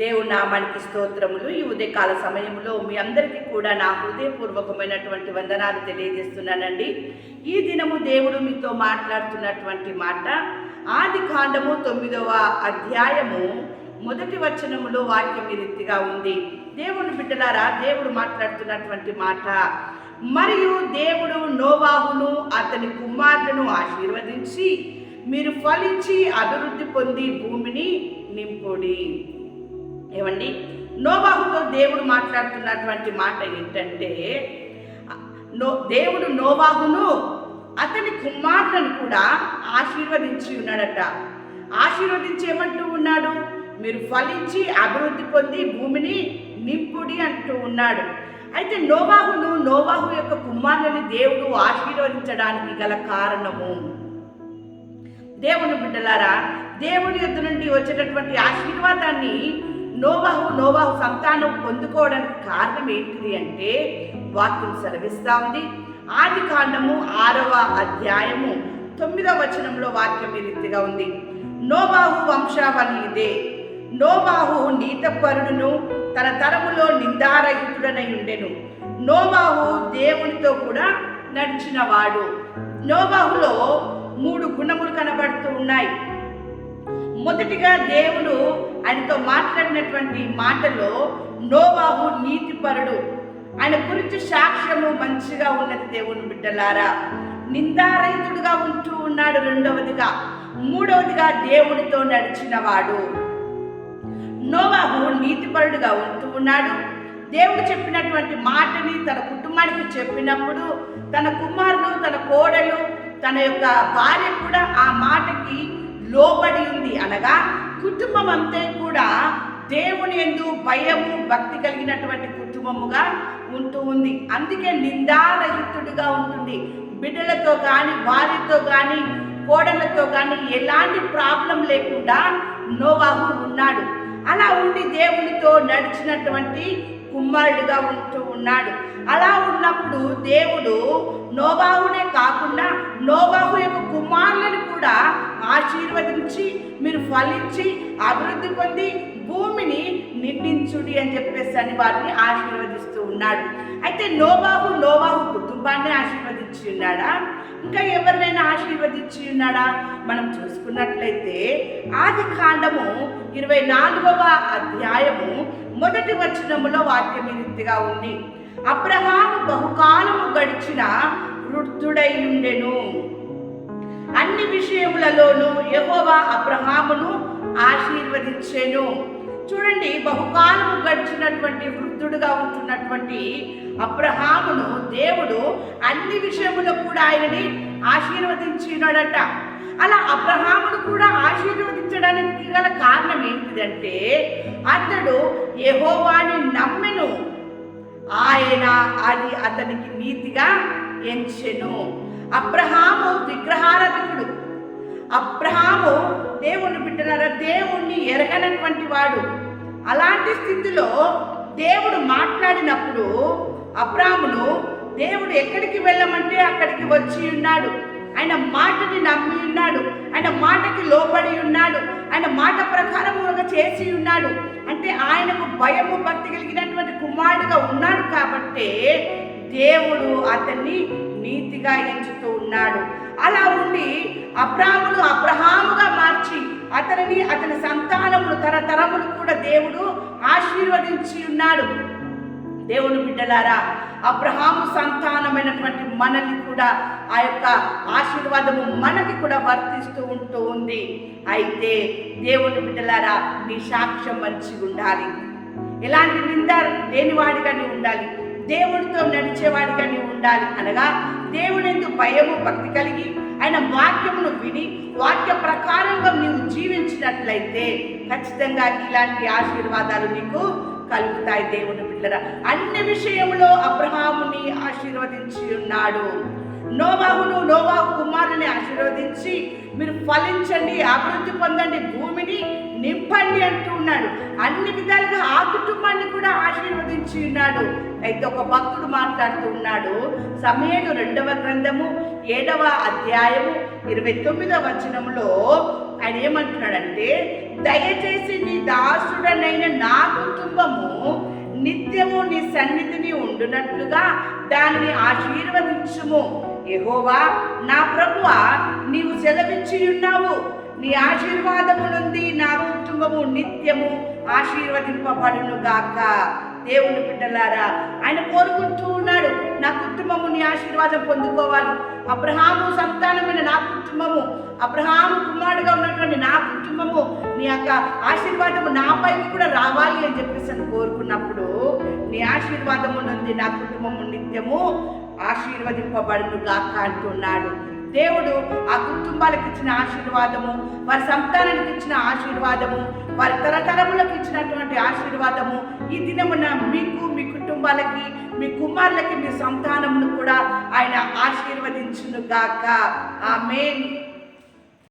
దేవుడు నామానికి స్తోత్రములు. ఈ ఉదయకాల సమయంలో మీ అందరికీ కూడా నా హృదయపూర్వకమైనటువంటి వందనాలు తెలియజేస్తున్నానండి. ఈ దినము దేవుడు మీతో మాట్లాడుతున్నటువంటి మాట ఆది కాండము తొమ్మిదవ అధ్యాయము మొదటి వచనములో వాక్యం ఈ రీతిగా ఉంది. దేవుని బిడ్డలారా దేవుడు మాట్లాడుతున్నటువంటి మాట మరియు దేవుడు నోవాహును అతని కుమారులను ఆశీర్వదించి మీరు ఫలించి అభివృద్ధి పొంది భూమిని నింపుడి. ఏమండి? నోవాహుతో దేవుడు మాట్లాడుతున్నటువంటి మాట ఏంటంటే నో దేవుడు నోవాహును అతని కుమారులను కూడా ఆశీర్వదించి ఉన్నాడట. ఆశీర్వదించి ఏమంటూ ఉన్నాడు? మీరు ఫలించి అభివృద్ధి పొంది భూమిని నింపుడి అంటూ ఉన్నాడు. అయితే నోవాహును నోవాహు యొక్క కుమారుని దేవుడు ఆశీర్వదించడానికి గల కారణము? దేవుని బిడ్డలారా దేవుని యొద్ద నుండి వచ్చేటటువంటి ఆశీర్వాదాన్ని నోవాహు నోవాహు సంతానం పొందుకోవడానికి కారణం ఏంటిది అంటే వాక్యం సెలవిస్తా ఉంది. ఆది కాండము ఆరవ అధ్యాయము తొమ్మిదవ వచనంలో వాక్యం ఈ రీతిగా ఉంది. నోవాహు వంశావళి ఇదే. నోవాహు నీతపరుడును తన తరములో నిందారహితుడనై ఉండెను. నోవాహు దేవునితో కూడా నడిచినవాడు. నోవాహులో మూడు గుణములు కనబడుతూ ఉన్నాయి. మొదటిగా దేవుడు ఆయనతో మాట్లాడినటువంటి మాటలో నోవాహు నీతిపరుడు. ఆయన గురించి సాక్ష్యము మంచిగా ఉన్నది దేవుని బిడ్డలారా. నిందారహితుడుగా ఉంటూ ఉన్నాడు రెండవదిగా. మూడవదిగా దేవునితో నడిచినవాడు. నోవాహు నీతిపరుడుగా ఉంటూ ఉన్నాడు. దేవుడు చెప్పినటువంటి మాటని తన కుటుంబానికి చెప్పినప్పుడు తన కుమారుడు తన కోడలు తన యొక్క భార్య కూడా ఆ మాటకి లోబడి ఉంది అనగా కుటుంబం అంతే కూడా దేవుని ఎందు భయము భక్తి కలిగినటువంటి కుటుంబముగా ఉంటూ ఉంది. అందుకే నిందారహితుడిగా ఉంటుంది. బిడ్డలతో కానీ భార్యతో కానీ కోడలతో కానీ ఎలాంటి ప్రాబ్లం లేకుండా నోవాహు ఉన్నాడు. అలా ఉండి దేవునితో నడిచినటువంటి కుమారుడుగా ఉంటూ ఉన్నాడు. అలా ఉన్నప్పుడు దేవుడు నోబాహునే కాకుండా నోబాహు యొక్క కుమారులను ఫలించి అభివృద్ధి పొంది భూమిని నిండించుడి అని చెప్పేసి అని వారిని ఆశీర్వదిస్తూ ఉన్నాడు. అయితే నోబాబు నోబాబు కుటుంబాన్ని ఆశీర్వదించి ఉన్నాడా? ఇంకా ఎవరినైనా ఆశీర్వదించి ఉన్నాడా? మనం చూసుకున్నట్లయితే ఆది కాండము ఇరవై నాలుగవ అధ్యాయము మొదటి వచనములో వాక్యం రీతిగా ఉంది. అబ్రహాము బహుకాలము గడిచిన వృద్ధుడై ఉండెను. అన్ని విషయములలోనూ యహోవా అబ్రహామును ఆశీర్వదించెను. చూడండి బహుకాలము గడిచినటువంటి వృద్ధుడుగా ఉంటున్నటువంటి అబ్రహామును దేవుడు అన్ని విషయములో కూడా ఆయనని ఆశీర్వదించినాడట. అలా అబ్రహామును కూడా ఆశీర్వదించడానికి గల కారణం ఏంటిదంటే అతడు యహోవాని నమ్మెను. ఆయన అది అతనికి నీతిగా ఎంచెను. అబ్రహాము విగ్రహారధికుడు. అబ్రహాము దేవుని బిడ్డలారా దేవుణ్ణి ఎరగనటువంటి వాడు. అలాంటి స్థితిలో దేవుడు మాట్లాడినప్పుడు అబ్రామును దేవుడు ఎక్కడికి వెళ్ళమంటే అక్కడికి వచ్చి ఉన్నాడు. ఆయన మాటని నమ్మి ఉన్నాడు. ఆయన మాటకి లోబడి ఉన్నాడు. ఆయన మాట ప్రకారం చేసి ఉన్నాడు. అంటే ఆయనకు భయము భక్తి కలిగినటువంటి కుమారుడుగా ఉన్నాడు కాబట్టే దేవుడు అతన్ని నీతిగా ఎంచుతూ ఉన్నాడు. అలా ఉండి అబ్రామును అబ్రహాముగా మార్చి అతనిని అతని సంతానములు తరతరములు కూడా దేవుడు ఆశీర్వదించి ఉన్నాడు. దేవుని బిడ్డలారా అబ్రహాము సంతానమైనటువంటి మనల్ని కూడా ఆ యొక్క ఆశీర్వాదము మనకి కూడా వర్తిస్తూ ఉంటూ ఉంది. అయితే దేవుని బిడ్డలారా నీ సాక్ష్యం మంచిగా ఉండాలి. ఎలాంటి నింద లేనివాడిగానే ఉండాలి. దేవుడితో నడిచేవాడిగా నీవు ఉండాలి అనగా దేవుడెందు భయము భక్తి కలిగి ఆయన వాక్యమును విని వాక్య ప్రకారంగా నీవు జీవించినట్లయితే ఖచ్చితంగా ఇలాంటి ఆశీర్వాదాలు నీకు కలుగుతాయి దేవుని బిడ్డరా. అన్ని విషయంలో అబ్రహాముని ఆశీర్వదించి ఉన్నాడు. నోవాహును నోవాహు కుమారుని ఆశీర్వదించి మీరు ఫలించండి అభివృద్ధి పొందండి భూమిని నింపండి అంటూ ఉన్నాడు. అన్ని విధాలుగా ఆ కుటుంబాన్ని కూడా ఆశీర్వదించి ఉన్నాడు. అయితే ఒక భక్తుడు మాట్లాడుతూ ఉన్నాడు. సమయలు రెండవ గ్రంథము ఏడవ అధ్యాయము ఇరవై తొమ్మిదవ వచనములో ఆయన ఏమంటున్నాడంటే దయచేసి నీ దాసుడనైన నా కుటుంబము నిత్యము నీ సన్నిధిని ఉండునట్లుగా దానిని ఆశీర్వదించుము. యహోవా నా ప్రభువ నీవు సెలవిచ్చి ఉన్నావు నీ ఆశీర్వాదము నుండి నా కుటుంబము నిత్యము ఆశీర్వదింపబడును గాక. దేవుని బిడ్డలారా ఆయన కోరుకుంటూ ఉన్నాడు నా కుటుంబము నీ ఆశీర్వాదం పొందుకోవాలి. అబ్రహాము సంతానమైన నా కుటుంబము అబ్రహాము కుమారుడుగా ఉన్నటువంటి నా కుటుంబము నీ యొక్క ఆశీర్వాదము నాపైకి కూడా రావాలి అని చెప్పేసి అని కోరుకున్నప్పుడు నీ ఆశీర్వాదము నుండి నా కుటుంబము నిత్యము ఆశీర్వదింపబడును గాక అంటున్నాడు. దేవుడు ఆ కుటుంబాలకు ఇచ్చిన ఆశీర్వాదము వారి సంతానానికి ఇచ్చిన ఆశీర్వాదము వారి తరతరములకు ఇచ్చినటువంటి ఆశీర్వాదము ఈ దినమున మీకు మీ కుటుంబాలకి మీ కుమారులకి మీ సంతానమును కూడా ఆయన ఆశీర్వదించును గాక మెయిన్